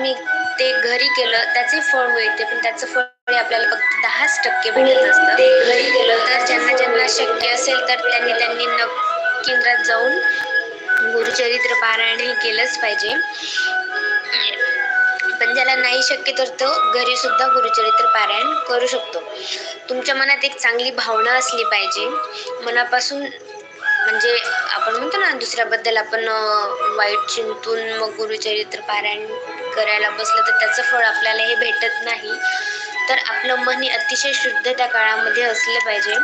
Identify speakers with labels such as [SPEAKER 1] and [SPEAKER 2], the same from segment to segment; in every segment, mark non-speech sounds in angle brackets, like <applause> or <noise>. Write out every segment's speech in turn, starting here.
[SPEAKER 1] तुम्ही ते घरी केलं त्याचे फळ मिळते पण त्याचं फळ आपल्याला फक्त दहाच टक्के भेटत असतं. ते घरी केलं. तर ज्यांना ज्यांना शक्य असेल तर त्यांनी त्यांनी न केंद्रात जाऊन गुरुचरित्र पारायण हे केलंच पाहिजे. पण ज्याला नाही शक्य तर तो घरी सुद्धा गुरुचरित्र पारायण करू शकतो. तुमच्या मनात एक चांगली भावना असली पाहिजे. मनापासून म्हणजे आपण म्हणतो ना दुसऱ्याबद्दल आपण वाईट चिंतून मग गुरुचरित्र पारायण करायला बसलं तर त्याचं फळ आपल्याला हे भेटत नाही. तर आपलं मन हे अतिशय शुद्ध त्या काळामध्ये असलं पाहिजे.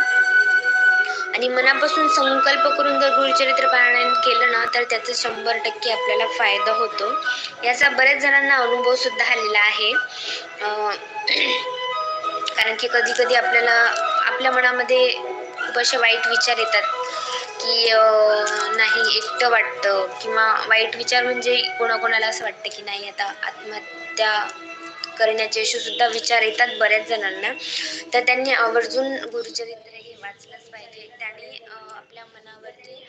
[SPEAKER 1] आणि मनापासून संकल्प करून जर गुरुचरित्र पारायण केलं ना तर त्याचा शंभर टक्के आपल्याला फायदा होतो. याचा बऱ्याच जणांना अनुभव सुद्धा आलेला आहे. कारण की कधी कधी आपल्याला आपल्या मनामध्ये खूप असे वाईट विचार येतात. की नाही एकटं वाटतं किंवा वाईट विचार म्हणजे कोणाकोणाला असं वाटतं की नाही आता आत्महत्या करण्याचे असे सुद्धा विचार येतात बऱ्याच जणांना. तर त्यांनी आवर्जून गुरुचरित्र हे वाचलंच पाहिजे. त्याने आपल्या मनावरती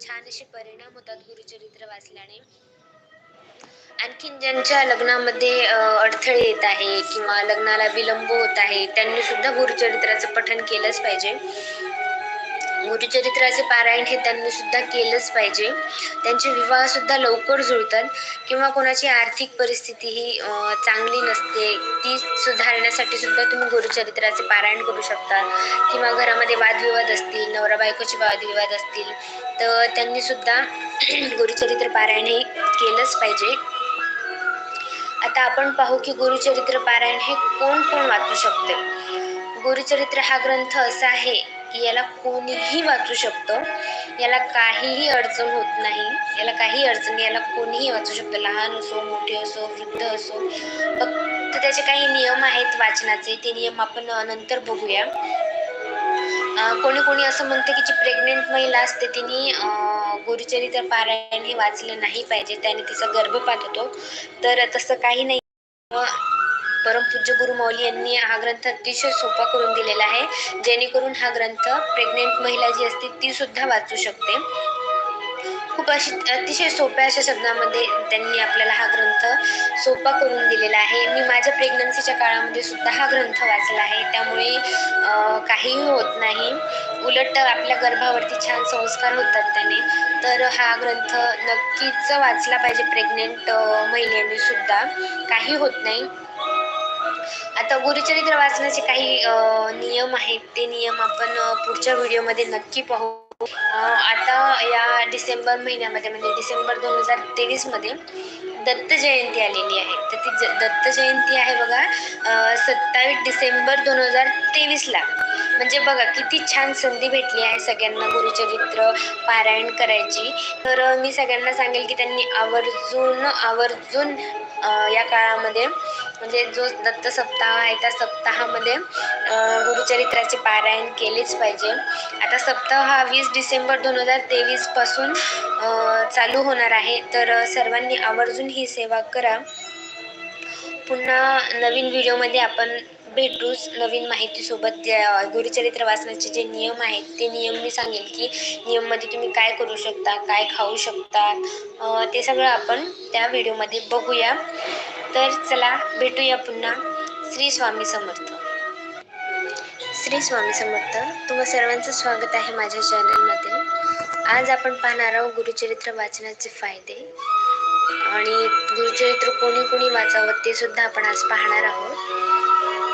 [SPEAKER 1] छान असे परिणाम होतात गुरुचरित्र वाचल्याने. आणखीन ज्यांच्या लग्नामध्ये अडथळे येत आहे किंवा लग्नाला विलंब होत आहे त्यांनी सुद्धा गुरुचरित्राचं पठण केलंच पाहिजे. गुरुचरित्राचे पारायण हे त्यांनी सुद्धा केलंच पाहिजे. त्यांचे विवाह सुद्धा लवकर जुळतात किंवा कोणाची आर्थिक परिस्थिती ही चांगली नसते ती सुधारण्यासाठी सुद्धा तुम्ही गुरुचरित्राचे पारायण करू शकता. किंवा घरामध्ये वादविवाद असतील नवरा बायकोचे वादविवाद असतील तर त्यांनी सुद्धा <clears throat> गुरुचरित्र पारायण हे केलंच पाहिजे. आता आपण पाहू की गुरुचरित्र पारायण हे कोण कोण वाचू शकते? गुरुचरित्र हा ग्रंथ असा आहे की याला कोणीही वाचू शकतं. याला काहीही अडचण होत नाही. याला काही अडचण याला कोणीही वाचू शकतं. लहान असो मोठे असो वृद्ध असो. फक्त त्याचे काही नियम आहेत वाचनाचे. ते नियम आपण नंतर बघूया. कोणी कोणी असं म्हणतं की जी प्रेग्नेंट महिला असते तिने गुरुचरित्र पारायण हे वाचलं नाही पाहिजे. त्याने तिचा गर्भपात होतो. तर तसं काही नाही. परमपूज्य गुरु मौली यांनी हा ग्रंथ अतिशय सोपा करून दिलेला आहे. जेणेकरून हा ग्रंथ प्रेग्नेंट महिला जी असते ती सुद्धा वाचू शकते. खूप अशी अतिशय सोप्या अशा शब्दामध्ये त्यांनी आपल्याला हा ग्रंथ सोपा करून दिलेला आहे. मी माझ्या प्रेग्नन्सीच्या काळामध्ये सुद्धा हा ग्रंथ वाचला आहे. त्यामुळे काहीही होत नाही. उलट आपल्या गर्भावरती छान संस्कार होतात त्याने. तर हा ग्रंथ नक्कीच वाचला पाहिजे प्रेग्नेंट महिलेने सुद्धा. काही होत नाही. आता गुरुचरित्र वाचनाचे काही नियम आहेत. ते नियम आपण पुढच्या व्हिडिओमध्ये नक्की पाहू. आता या डिसेंबर महिन्यामध्ये म्हणजे डिसेंबर दोन हजार तेवीसमध्ये दत्त जयंती आलेली आहे. तर ती ज- दत्त जयंती आहे बघा सत्तावीस डिसेंबर दोन हजार तेवीसला. म्हणजे बघा किती छान संधी भेटली आहे सगळ्यांना गुरुचरित्र पारायण करायची. तर मी सगळ्यांना सांगेल की त्यांनी आवर्जून आवर्जून या काळामध्ये म्हणजे जो दत्त सप्ताह आहे त्या सप्ताहामध्ये गुरुचरित्राचे पारायण केलेच पाहिजे. आता सप्ताह हा वीस डिसेंबर दोन हजार तेवीसपासून चालू होणार आहे. तर सर्वांनी आवर्जून ही सेवा करा. पुन्हा नवीन व्हिडिओमध्ये आपण भेटूच नवीन माहितीसोबत ज्या गुरुचरित्र वाचनाचे जे नियम आहेत ते नियम मी सांगेल की नियममध्ये तुम्ही काय करू शकता काय खाऊ शकता ते सगळं आपण त्या व्हिडिओमध्ये बघूया. तर चला भेटूया पुन्हा. श्री स्वामी समर्थ. श्री स्वामी समर्थ तुम्हा सर्वांचं स्वागत आहे माझ्या चॅनलमध्ये. आज आपण पाहणार आहोत गुरुचरित्र वाचनाचे फायदे. आणि गुरुचरित्र कोणी कोणी वाचावं ते सुद्धा आपण आज पाहणार आहोत.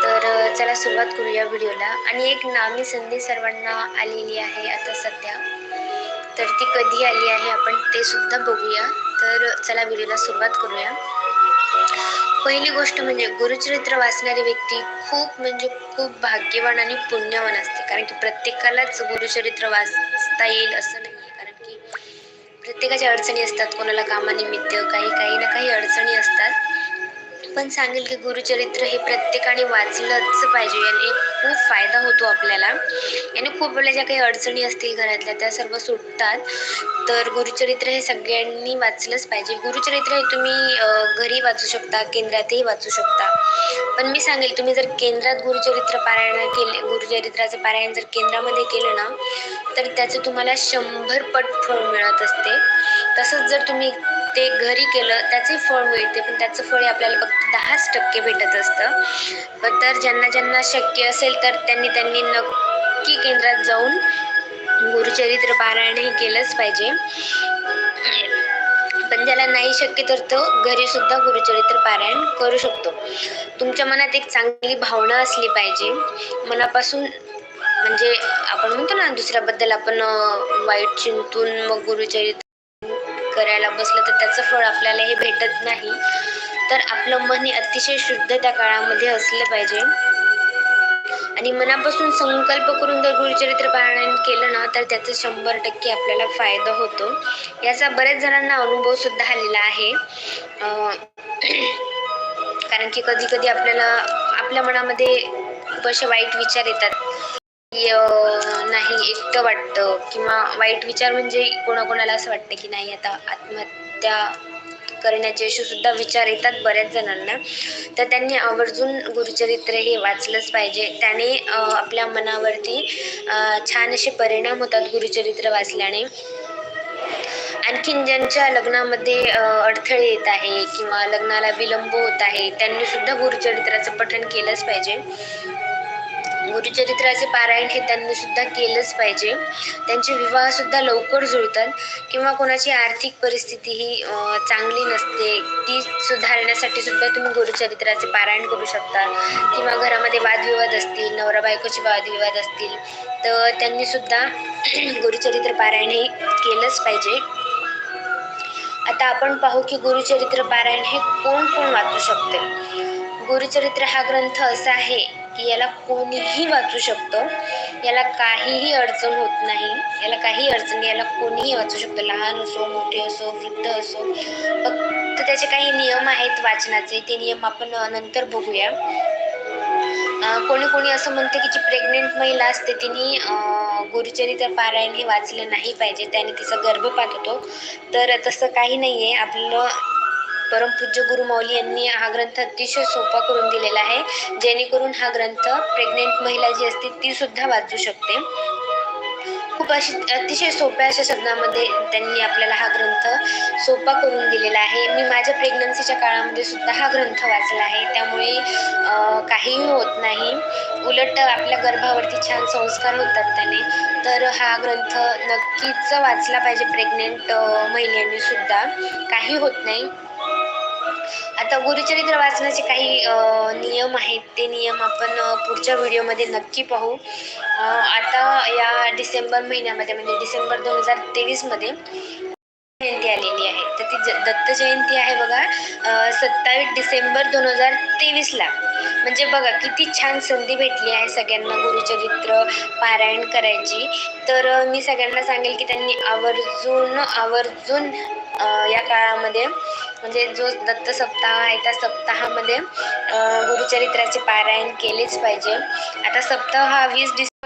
[SPEAKER 1] तर चला सुरुवात करूया व्हिडिओला. आणि एक नामी संधी सर्वांना आलेली आहे आता सध्या. तर ती कधी आली आहे आपण ते सुद्धा बघूया. तर चला व्हिडिओला सुरुवात करूया. पहिली गोष्ट म्हणजे गुरुचरित्र वाचणारी व्यक्ती खूप म्हणजे खूप भाग्यवान आणि पुण्यवान असते. कारण की प्रत्येकालाच गुरुचरित्र वाचता येईल असं नाही कारण की प्रत्येकाच्या अडचणी असतात. कोणाला कामानिमित्त काही काही ना काही अडचणी असतात. पण सांगेल की गुरुचरित्र हे प्रत्येकाने वाचलंच पाहिजे याने खूप फायदा होतो आपल्याला. याने खूप आपल्या ज्या काही अडचणी असतील घरातल्या त्या सर्व सुटतात. तर गुरुचरित्र हे सगळ्यांनी वाचलंच पाहिजे. गुरुचरित्र हे तुम्ही घरी वाचू शकता केंद्रातही वाचू शकता. पण मी सांगेल तुम्ही जर केंद्रात गुरुचरित्र पारायण केले गुरुचरित्राचं पारायण जर केंद्रामध्ये केलं ना तर त्याचं तुम्हाला शंभर पट फळ मिळत असते. तसंच जर तुम्ही ते घरी केलं त्याचे फळ मिळते पण त्याचं फळ हे आपल्याला फक्त दहाच टक्के भेटत असतं. तर ज्यांना ज्यांना शक्य असेल तर त्यांनी त्यांनी नक्की केंद्रात जाऊन गुरुचरित्र पारायण हे केलंच पाहिजे. पण ज्याला नाही शक्य तर तो घरी सुद्धा गुरुचरित्र पारायण करू शकतो. तुमच्या मनात एक चांगली भावना असली पाहिजे. मनापासून म्हणजे आपण म्हणतो ना दुसऱ्याबद्दल आपण वाईट चिंतून मग गुरुचरित्र करायला बसलं तर त्याचं फळ आपल्याला हे भेटत नाही. तर आपलं मन हे अतिशय शुद्ध त्या काळामध्ये असलं पाहिजे. आणि मनापासून संकल्प करून जर गुरुचरित्र पारायण केलं ना तर त्याचा शंभर टक्के आपल्याला फायदा होतो. याचा बऱ्याच जणांना अनुभव सुद्धा आलेला आहे. कारण की कधी कधी आपल्याला आपल्या मनामध्ये असे वाईट विचार येतात. नाही एकटं वाटतं किंवा वाईट विचार म्हणजे कोणाकोणाला असं वाटतं की नाही आता आत्महत्या करण्याचे असे सुद्धा विचार येतात बऱ्याच जणांना. तर त्यांनी आवर्जून गुरुचरित्र हे वाचलंच पाहिजे. त्याने आपल्या मनावरती छान असे परिणाम होतात गुरुचरित्र वाचल्याने. आणखीन ज्यांच्या लग्नामध्ये अडथळे येत आहे किंवा लग्नाला विलंब होत आहे त्यांनी सुद्धा गुरुचरित्राचं पठण केलंच पाहिजे. गुरुचरित्राचे पारायण हे त्यांनी सुद्धा केलंच पाहिजे. त्यांचे विवाह सुद्धा लवकर जुळतात किंवा कोणाची आर्थिक परिस्थिती ही चांगली नसते ती सुधारण्यासाठी सुद्धा तुम्ही गुरुचरित्राचे पारायण करू शकता. किंवा घरामध्ये वादविवाद असतील नवरा बायकोचे वादविवाद असतील तर त्यांनी सुद्धा <clears throat> गुरुचरित्र पारायण हे केलंच पाहिजे. आता आपण पाहू की गुरुचरित्र पारायण हे कोण कोण वाचू शकते? गुरुचरित्र हा ग्रंथ असा आहे की याला कोणीही वाचू शकतो. याला काहीही अडचण होत नाही. याला काही अडचण याला कोणीही वाचू शकतो. लहान असो मोठे असो वृद्ध असो. फक्त त्याचे काही नियम आहेत वाचनाचे. ते नियम आपण नंतर बघूया. कोणी कोणी असं म्हणते की जी प्रेग्नेंट महिला असते तिने गुरुचरित्र पारायण हे वाचलं नाही पाहिजे. त्याने तिचा गर्भपात होतो. तर तसं काही नाही आहे आपलं परमपूज्य गुरुमौली यांनी हा ग्रंथ अतिशय सोपा करून दिलेला आहे. जेणेकरून हा ग्रंथ प्रेग्नेंट महिला जी असते ती सुद्धा वाचू शकते. खूप अशी अतिशय सोप्या अशा शब्दामध्ये त्यांनी आपल्याला हा ग्रंथ सोपा करून दिलेला आहे. मी माझ्या प्रेग्नन्सीच्या काळामध्ये सुद्धा हा ग्रंथ वाचला आहे. त्यामुळे काहीही होत नाही. उलट आपल्या गर्भावरती छान संस्कार होतात त्याने. तर हा ग्रंथ नक्कीच वाचला पाहिजे प्रेग्नेंट महिलांनी सुद्धा. काही होत नाही. आता गुरुचरित्र वाचनाचे काही नियम आहेत. ते नियम आपण पुढच्या व्हिडिओमध्ये नक्की पाहू. आता या डिसेंबर महिन्यामध्ये म्हणजे डिसेंबर दोन हजार तेवीसमध्ये जयंती आलेली आहे. तर ती ज- दत्त जयंती आहे बघा सत्तावीस डिसेंबर दोन हजार तेवीसला. म्हणजे बघा किती छान संधी भेटली आहे सगळ्यांना गुरुचरित्र पारायण करायची. तर मी सगळ्यांना सांगेल की त्यांनी आवर्जून आवर्जून या काळामध्ये म्हणजे जो दत्त सप्ताह आहे त्या सप्ताहामध्ये गुरुचरित्राचे पारायण केलेच पाहिजे. आता सप्ताह हा वीस डिसेंबर